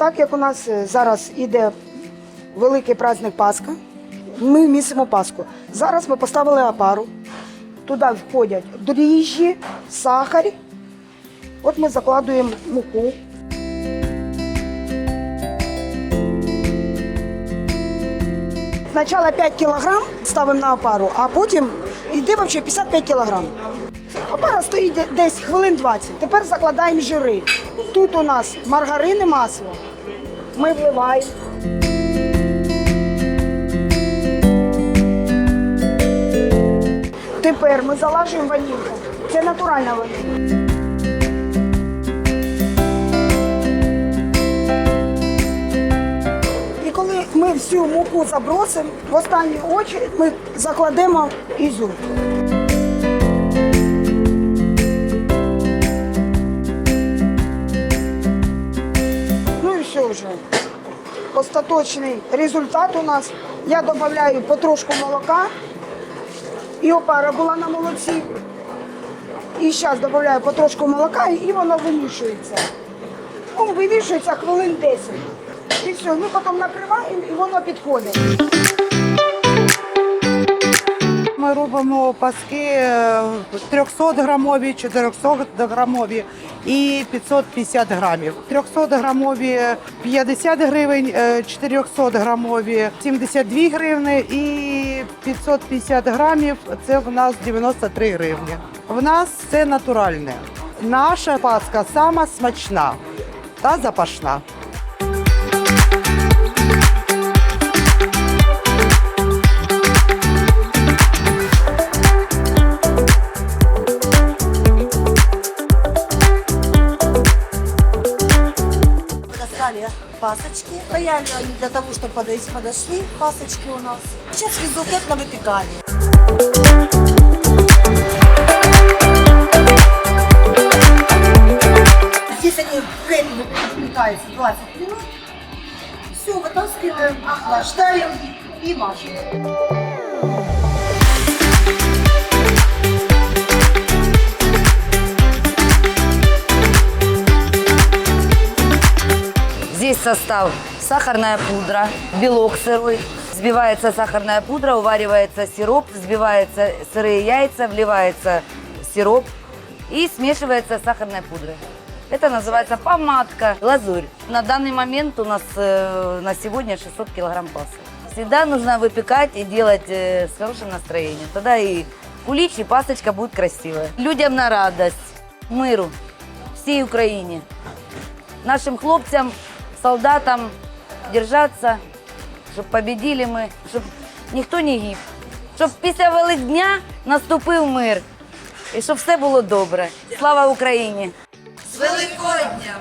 Так як у нас е, зараз іде великий праздник Пасха, ми місимо Пасху. Зараз ми поставили опару. Туди входять дріжджі, сахар. От ми закладуємо муку. Спочатку 5 кг ставимо на опару, а потім йде взагалі 55 кг. Опара стоїть десь хвилин 20. Тепер закладаємо жири. Тут у нас маргарин і масло. Ми вливаємо. Тепер ми залажуємо ванільку. Це натуральна ванілька. І коли ми всю муку забросимо, в останню очередь ми закладемо ізюм. Вже. Остаточний результат у нас. Я додаю потрошку молока. І опара була на молоці. І зараз додаю потрошку молока, і воно вимішується. Ну, вимішується хвилин 10. І все, ми потім накриваємо і воно підходить. Робимо паски е, 300 грамові, 400 грамові і 550 грамів. 300 грамові 50 гривень, е, 400 грамові 72 гривни і 550 грамів це в нас 93 гривні. В нас це натуральне. Наша паска сама смачна та запашна. Достали пасочки. Стояли они для того, чтобы подойти, подошли пасочки у нас. Сейчас результат на выпекании. Здесь они временно выпекаются 20 минут. Все, вытаскиваем, охлаждаем и мажем. Состав сахарная пудра, белок сырой, взбивается сахарная пудра, уваривается сироп, взбиваются сырые яйца, вливается сироп и смешивается с сахарной пудрой. Это называется помадка, глазурь. На данный момент у нас э, на сегодня 600 килограмм пасты. Всегда нужно выпекать и делать э, с хорошим настроением. Тогда и кулич, и пасочка будет красивая. Людям на радость, миру, всей Украине нашим хлопцям, солдатам держаться, щоб победили ми, щоб ніхто не гиб, щоб після Великдня наступив мир і щоб все було добре. Слава Україні! З Великодня!